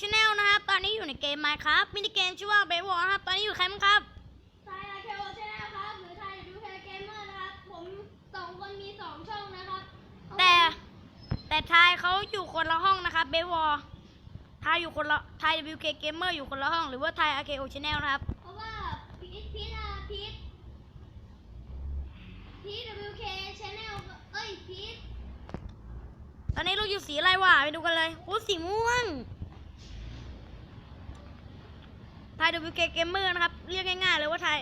Channel นะครับ ตอนนี้อยู่ในเกม Minecraft มินิเกมชื่อว่า b a y w a r นะครับ ตอนนี้อยู่ใครมั้งครับไทยอาเคโอชแนลครับหรือไทยดูแคเกมเมอร์นะครับ ผมสองคนมีสองช่องนะครับ แต่แต่ทายเขาอยู่คนละห้องนะครับ b a y w a r ทายอยู่คนละทาย WK Gamer อยู่คนละห้อง หรือว่าทาย RKO Channel นะครับ เพราะว่าพีทพีทอะพีทพีท WK Channel เอ้ยพีทตอนนี้ลูกอยู่สีอะไรวะไปดูกันเลยโอ้สีม่วง ทาย WK Gamer นะครับ เรียกง่ายๆเลยว่าทาย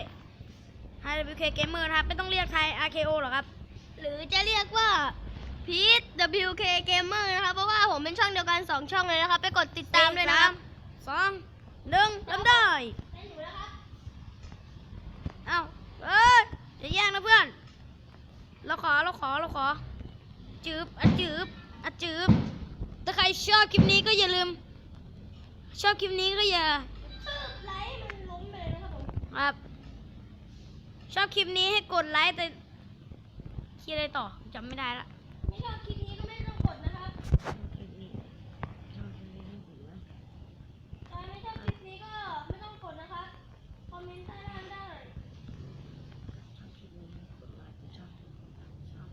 ทาย WK Gamer นะครับ ไม่ต้องเรียกทาย RKO หรอกครับ หรือจะเรียกว่าพีท WK Gamer นะครับ เพราะว่าผมเป็นช่องเดียวกันสองช่องเลยนะครับ ไปกดติดตามด้วยนะครับสองหนึ่งเริ่มได้เล่นอยู่แล้วครับเอ้าเอ้ยอย่าแย่งนะเพื่อน เราขอเราขอเราขอ จืบอะจืบอะจืบถ้าใครชอบคลิปนี้ก็อย่าลืม ชอบคลิปนี้ก็อย่า ครับผมครับ ชอบคลิปนี้ให้กดไลค์แต่คิดอะไรต่อจำไม่ได้ละไม่ชอบคลิปนี้ก็ไม่ต้องกดนะครับใครไม่ชอบคลิปนี้ก็ไม่ต้องกดนะครับคอมเมนต์ใต้ล่างได้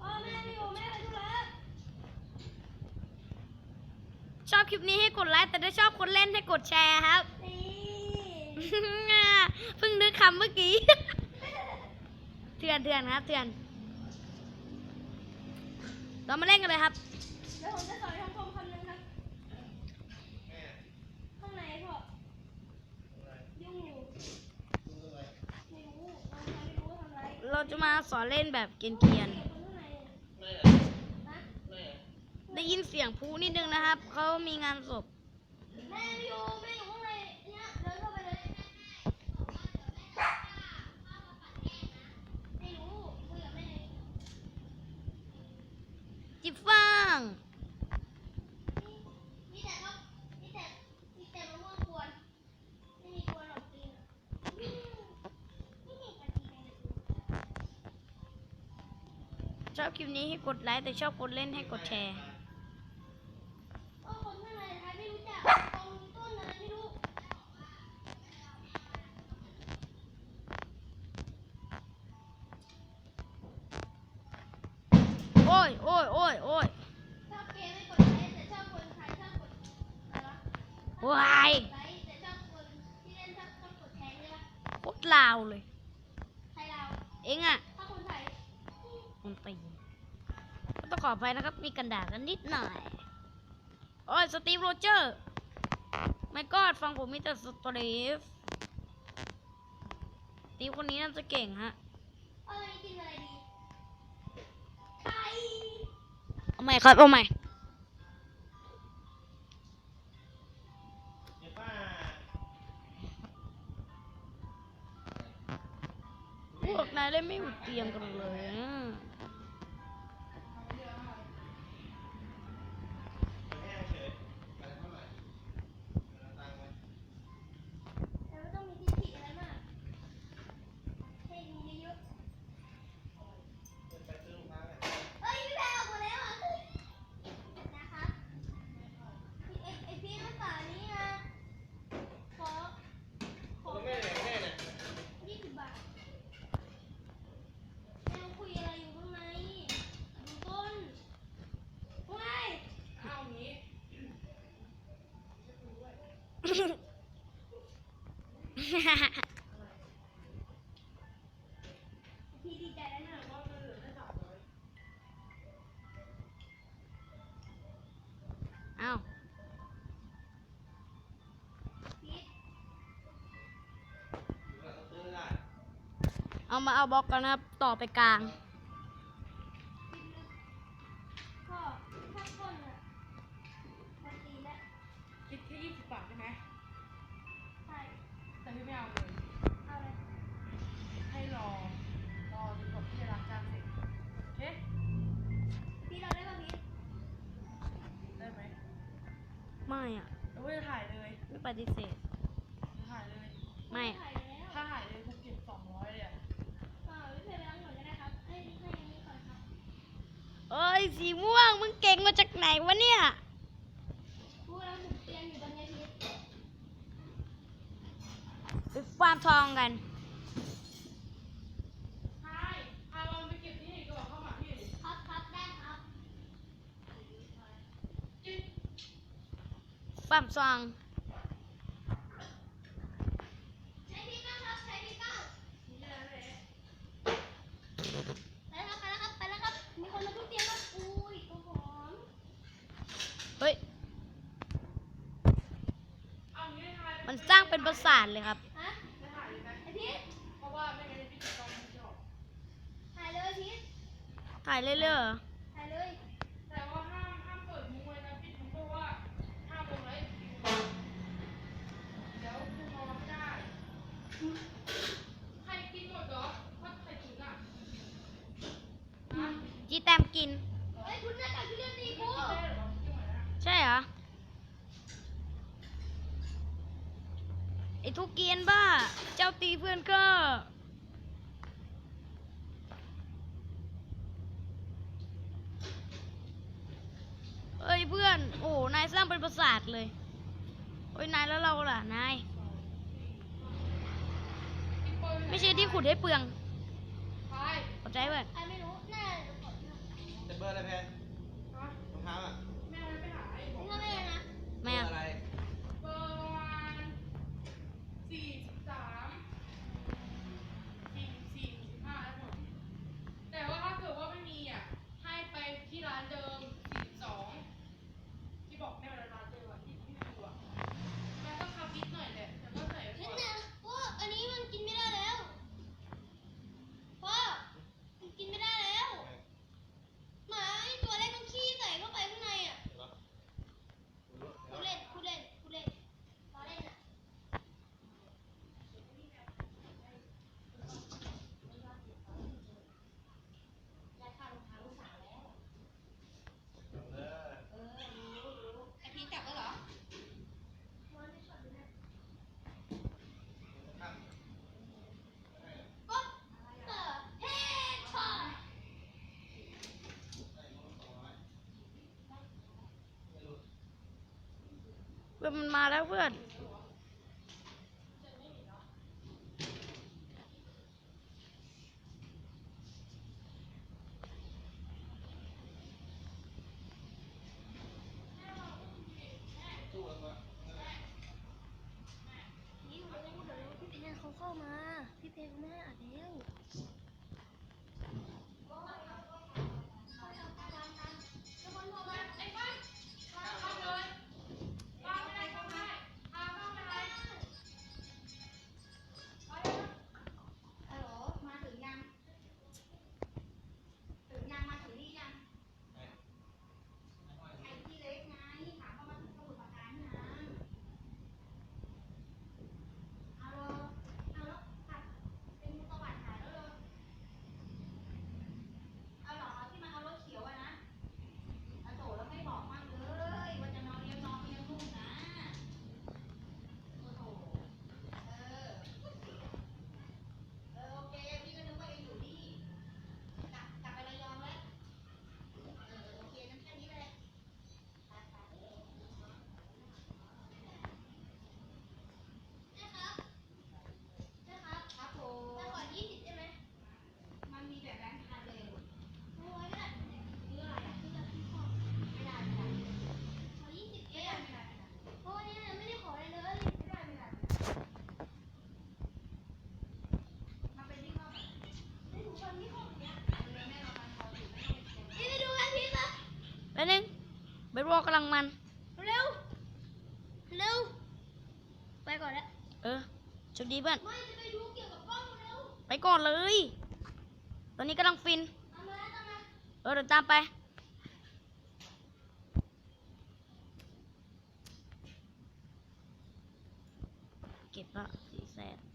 พ่อแม่ไม่อยู่แม่ไปธุระชอบคลิปนี้ให้กดไลค์แต่ถ้าชอบคนเล่นให้กดแชร์ครับนี่ เพิ่งนึกคำเมื่อกี้เถื่อนเถื่อนครับเถื่อน เรามาเล่นกันเลยครับเดี๋ยวผมจะสอนคำคมคำหนึงครับข้างในพ่อยุ่งอยู่ไม่รู้เราไม่รู้ว่าทำอะไรเราจะมาสอนเล่นแบบเกรียนคนข้างในนะๆได้ยินเสียงพูนิดนึงนะครับ เขามีงานศพ แม่ไม่อยู่แม่อยู่ข้างในเนี่ยเดินเข้าไปเลย ไม่รู้คุยกับแม่ จิบฟัง มีแต่ก็มีแต่มีแต่มะม่วงกวน ไม่มีกวนหรอกกินนี่นี่กะทิเลย ชอบคลิปนี้ให้กดไลค์ แต่ชอบคนเล่นให้กดแชร์าวเลยไทยเราเองอะถ้าคนไทยมันตีก็ต้องขออภัยนะครับ มีกันด่ากันนิดหน่อย โอ้ย สตีฟโรเจอร์ ไม่กอดฟังผมมีแต่สตีฟสตีฟคนนี้น่าจะเก่งฮะเอาอะไรกินอะไรดีไข่เอาใหม่ครับ เอาใหม่ พวกนายเล่นไม่อุดเตียงกันเลย อแค่สองร้อยเอาพี่เอามาเอาบล็อกกันนะครับ ต่อไปกลาง ไม่อะไม่ถ่ายเลยไม่ปฏิเสธถ่ายเลย ไม่ถ้าถ่ายเลยกูเก็บสองร้อยเลยอะเอ้ยสีม่วงมึงเก่งมาจากไหนวะเนี่ย พูดว้ไปฟาร์มทองกัน ปั๊มซองเฮ้ย มันสร้างเป็นประสาทเลยครับถ่ายเรื่อยๆ กี้แต้มกิน เฮ้คุณน่าจะเรื่องนี้กูใช่เหรอ ไอ้ทุกเกียนบ้า เจ้าตีเพื่อนก็ เอ้ยเพื่อน โอ้นายสร้างเป็นประสาทเลย โอ้ยนายแล้วเราล่ะ นาย ไม่ใช่ที่ขุดให้เปลือง ขอใจเพื่อน แต่เบอร์อะไรแพนรองเท้าอะแม่ไปหาไม่หผม แม่นะ เบอแม่ ร์อะไร เพื่มันมาแล้วเพื่อน รอกำลังมัน เร็ว เร็ว ไปก่อนแล้ว เออโชคดีเพื่อนไปก่อนเลย ตอนนี้กำลังฟิน ตาาเออเดินตามไป เก็บละสี่แสน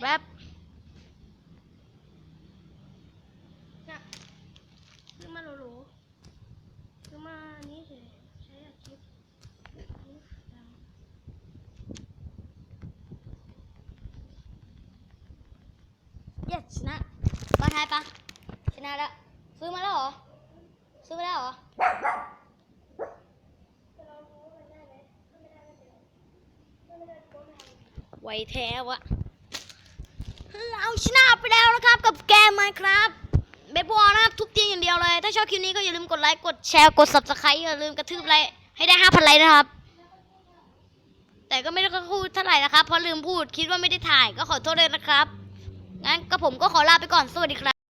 แวบน่ะซื้อมาโหลโหลซื้อมาอันนี้เฉยใช้อาชีพนี่ดังเย้ชนะบอลไทยปะชนะแล้ว ซื้อมาแล้วเหรอ ซื้อมาแล้วเหรอไวแท้วะ เราชนะไปแล้วนะครับกับแกมไมครับเบสบอลนะครับทุบตีอย่างเดียวเลย ถ้าชอบคลิปนี้ก็อย่าลืมกดไลค์กดแชร์กด subscribe อย่าลืมกระทืบไลค์ให้ได้5,000ไลค์นะครับ แต่ก็ไม่ได้พูดเท่าไหร่นะครับเพราะลืมพูดคิดว่าไม่ได้ถ่ายก็ขอโทษเลยนะครับงั้นก็ผมก็ขอลาไปก่อนสวัสดีครับ